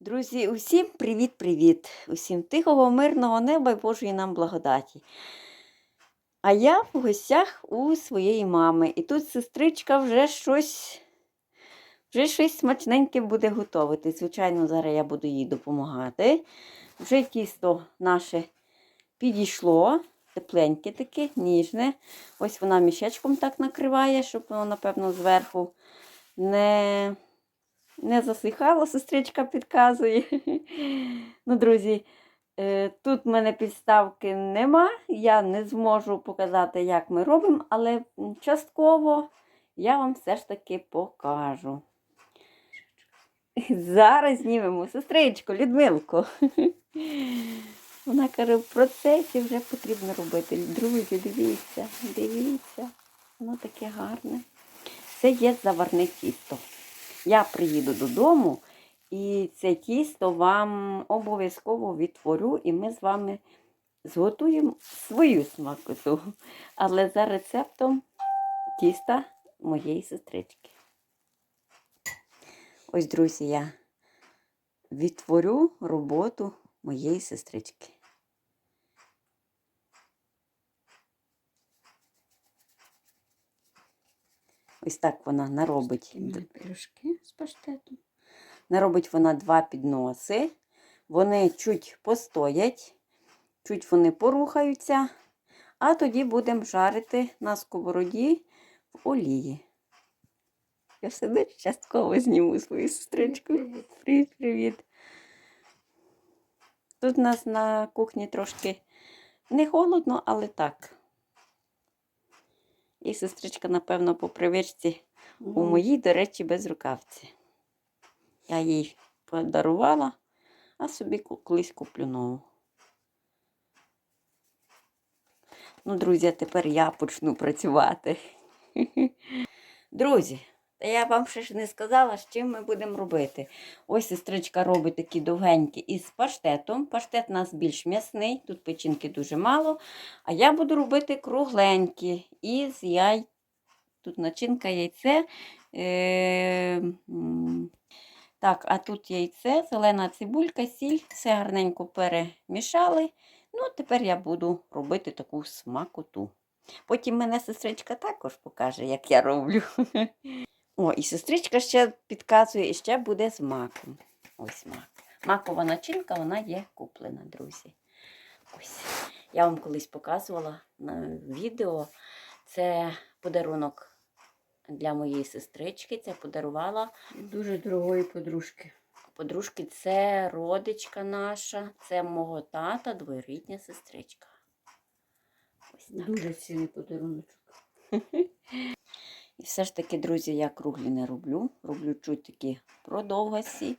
Друзі, усім привіт-привіт! Усім тихого, мирного неба і Божої нам благодаті. А я в гостях у своєї мами. І тут сестричка вже щось, вже щось смачненьке буде готувати. Звичайно, зараз я буду їй допомагати. Вже тісто наше підійшло, тепленьке таке, ніжне. Ось вона мішечком так накриває, щоб воно, напевно, зверху не не засихало, сестричка підказує. Ну, друзі, е, тут в мене підставки нема. Я не зможу показати, як ми робимо, але частково я вам все ж таки покажу. Зараз знімемо сестричку, Людмилку. Вона каже, в процесі вже потрібно робити. Друзі, дивіться, дивіться, воно таке гарне. Це є заварне тісто. Я приїду додому і це тісто вам обов'язково відтворю, і ми з вами зготуємо свою смакоту. Але за рецептом тіста моєї сестрички. Ось, друзі, я відтворю роботу моєї сестрички. Ось так вона наробить. пиріжки з паштетом. Наробить вона два підноси. Вони чуть постоять, чуть вони порухаються, а тоді будемо жарити на сковороді в олії. Я все частково зніму свою сестричку. Привіт, привіт. Тут у нас на кухні трошки не холодно, але так. І сестричка, напевно, по привичці у моїй, до речі, без рукавці. Я їй подарувала, а собі колись куплю нову. Ну, друзі, тепер я почну працювати. Друзі, та я вам ще ж не сказала, з чим ми будемо робити. Ось сестричка робить такі довгенькі із паштетом. Паштет у нас більш м'ясний, тут печінки дуже мало. А я буду робити кругленькі із яй. Тут начинка яйце. Е, так, а тут яйце, зелена цибулька, сіль, все гарненько перемішали. Ну, тепер я буду робити таку смакоту. Потім мене сестричка також покаже, як я роблю. О, і сестричка ще підказує, і ще буде з маком. Ось мак. Макова начинка, вона є куплена, друзі. Ось. Я вам колись показувала на відео. Це подарунок для моєї сестрички. Це подарувала Дуже дорогої подружки. подружки. Це родичка наша, це мого тата, двоюрідня сестричка. Ось так. Дуже цінний подарунок. І все ж таки, друзі, я круглі не роблю. Роблю чуть такі продовгасі.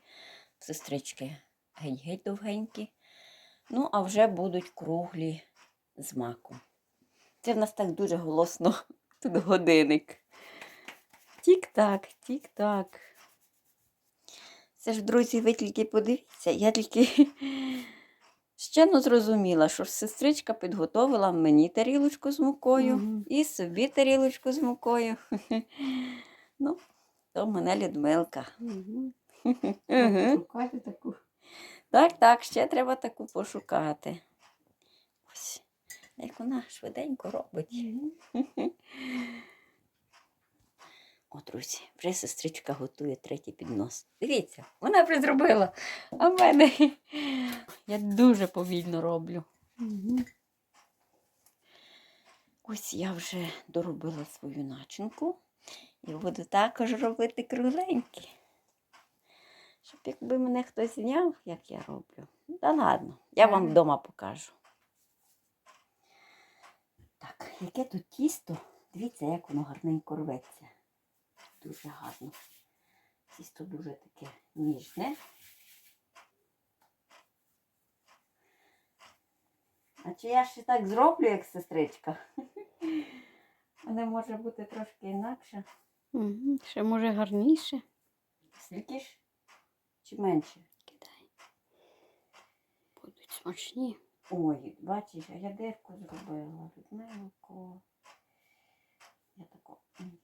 Сестрички геть-геть довгенькі. Ну, а вже будуть круглі з маком. Це в нас так дуже голосно. Тут годинник. Тік-так, тік-так. Це ж, друзі, ви тільки подивіться, я тільки ще не зрозуміла, що сестричка підготовила мені тарілочку з мукою Мгм. і собі тарілочку з мукою. Ну, то мене Людмилка. Угу. Угу. Шукати таку. Так, так, ще треба таку пошукати. Ось, як вона швиденько робить. Мгм. О, друзі, вже сестричка готує третій піднос. Дивіться, вона вже зробила. А в мене я дуже повільно роблю. Мгм. Ось я вже доробила свою начинку і буду також робити кругленькі. Щоб якби мене хтось зняв, як я роблю. Та ладно, я вам вдома покажу. Так, яке тут тісто? Дивіться, як воно гарненько рветься. Дуже гарно. Тісто дуже таке ніжне. А чи я ще так зроблю, як сестричка? Вона може бути трошки інакше. Мгм. Ще може гарніше. Скільки ж? Чи менше? Кидай. Будуть смачні. Ой, бачиш, а я дирку зробила. Людмилко. Я тако. м.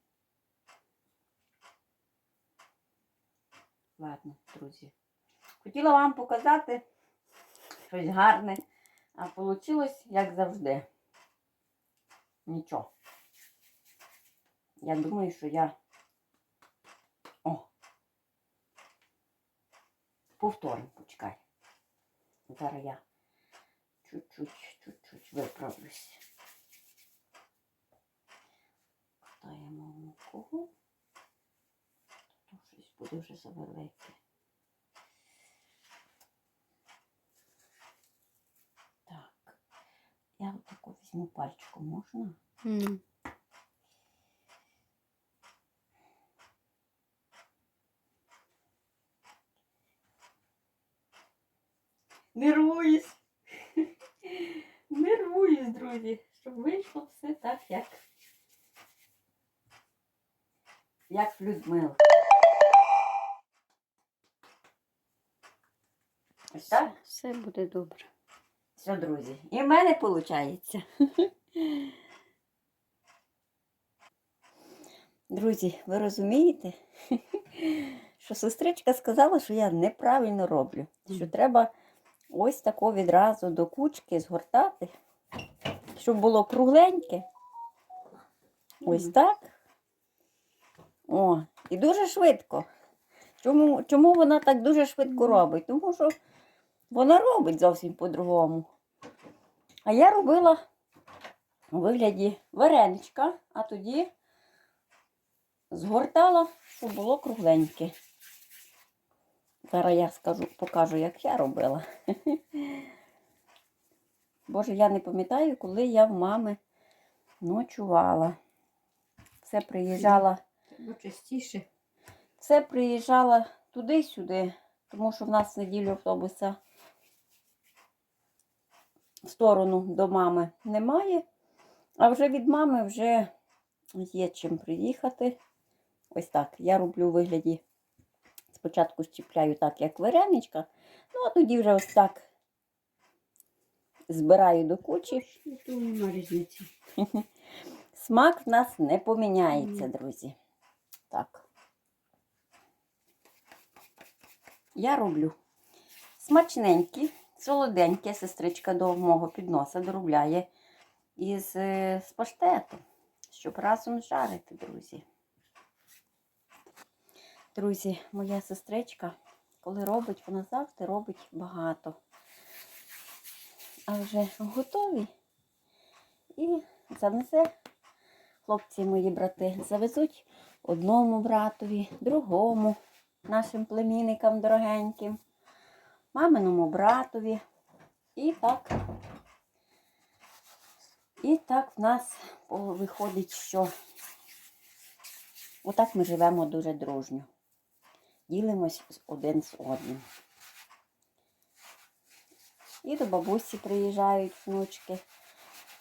Ладно, друзі. Хотіла вам показати щось гарне, а вийшло, як завжди. Нічого. Я думаю, що я. О! Повторимо, почекай. Зараз я чуть-чуть, виправлюсь. Катаємо муку. Буде вже завелике. Так. Я отаку візьму пальчиком, можна? Ну. Нервуюсь. Нервуюсь, друзі, щоб вийшло все так, як. Як в Людмила. Ось так? Все, буде добре. Все, друзі. І в мене виходить. Друзі, ви розумієте, що сестричка сказала, що я неправильно роблю. Що треба ось тако відразу до кучки згортати, щоб було кругленьке. Ось так. О, і дуже швидко. Чому, чому вона так дуже швидко робить? Тому що вона робить зовсім по-другому. А я робила у вигляді вареничка, а тоді згортала, щоб було кругленьке. Зараз я скажу, покажу, як я робила. Боже, я не пам'ятаю, коли я в мами ночувала. Це приїжджала. Треба частіше. Це приїжджала туди-сюди, тому що в нас в неділю автобуса в сторону до мами немає. А вже від мами вже є чим приїхати. Ось так. Я роблю вигляді. Спочатку щіпляю так, як вареничка, ну а тоді вже ось так збираю до кучі. Смак в нас не поміняється, друзі. Так. Я роблю смачненькі, солоденькі, сестричка до мого підноса доробляє із е, з паштету, щоб разом жарити, друзі. Друзі, моя сестричка, коли робить, вона завжди робить багато. А вже готові і занесе хлопці мої брати завезуть одному братові, другому, нашим племінникам дорогеньким, маминому братові. І так, і так в нас виходить, що отак ми живемо дуже дружньо. Ділимось один з одним. І до бабусі приїжджають внучки.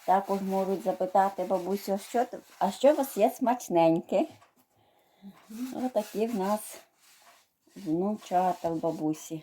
Також можуть запитати бабусю, «А що, а що у вас є смачненьке? Отакі в нас внучата в бабусі.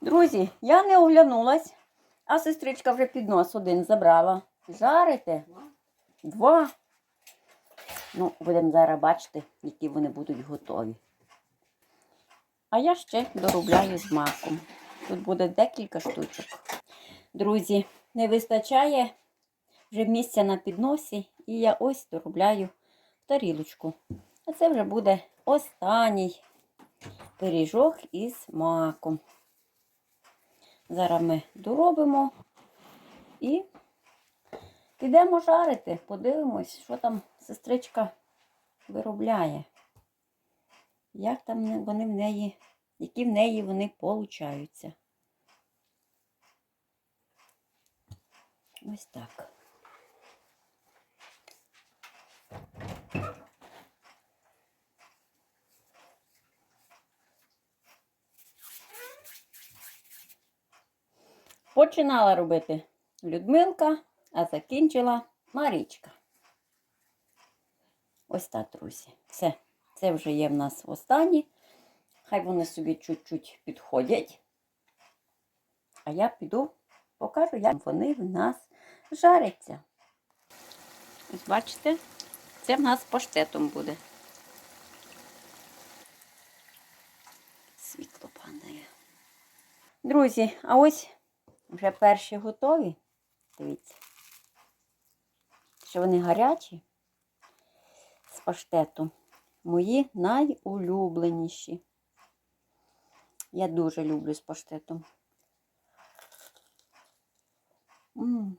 Друзі, я не оглянулась, а сестричка вже піднос один забрала. Жарите? Два. Ну, будемо зараз бачити, які вони будуть готові. А я ще доробляю з маком. Тут буде декілька штучок. Друзі, не вистачає вже місця на підносі, і я ось доробляю тарілочку. А це вже буде останній пиріжок із маком. Зараз ми доробимо і підемо жарити. Подивимось, що там сестричка виробляє. Як там вони в неї, які в неї вони получаються. Ось так. Починала робити Людмилка, а закінчила Марічка. Ось так, друзі. Все. Це вже є в нас останні. Хай вони собі чуть-чуть підходять. А я піду покажу, як вони в нас жаряться. Ось бачите, це в нас паштетом буде. Світло падає. Друзі, а ось вже перші готові. Дивіться. Що вони гарячі з паштету. Мої найулюбленіші. Я дуже люблю з паштетом. М.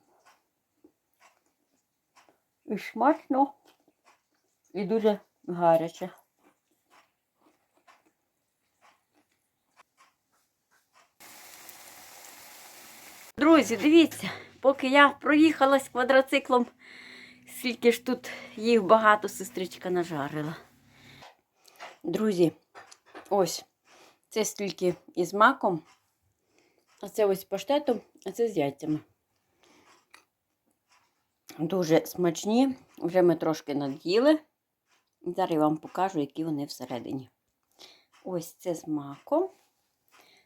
І смачно, і дуже гаряче. Друзі, дивіться, поки я проїхалась квадроциклом, скільки ж тут їх багато сестричка нажарила. Друзі, ось це стільки із маком, а це ось паштетом, а це з яйцями. Дуже смачні. Вже ми трошки над'їли. Зараз я вам покажу, які вони всередині. Ось це з маком,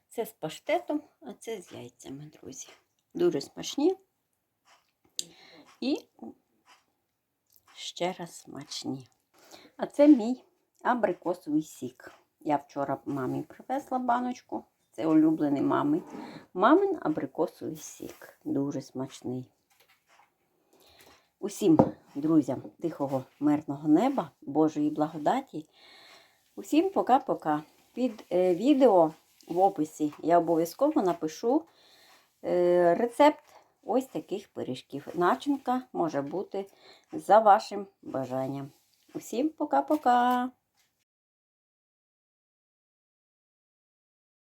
це з паштетом, а це з яйцями, друзі. Дуже смачні. І ще раз смачні. А це мій абрикосовий сік. Я вчора мамі привезла баночку. Це улюблений мами. Мамин абрикосовий сік. Дуже смачний. Усім друзям тихого мирного неба, Божої благодаті. Усім пока-пока. Під е, відео в описі я обов'язково напишу е, рецепт ось таких пиріжків. Начинка може бути за вашим бажанням. Усім пока-пока!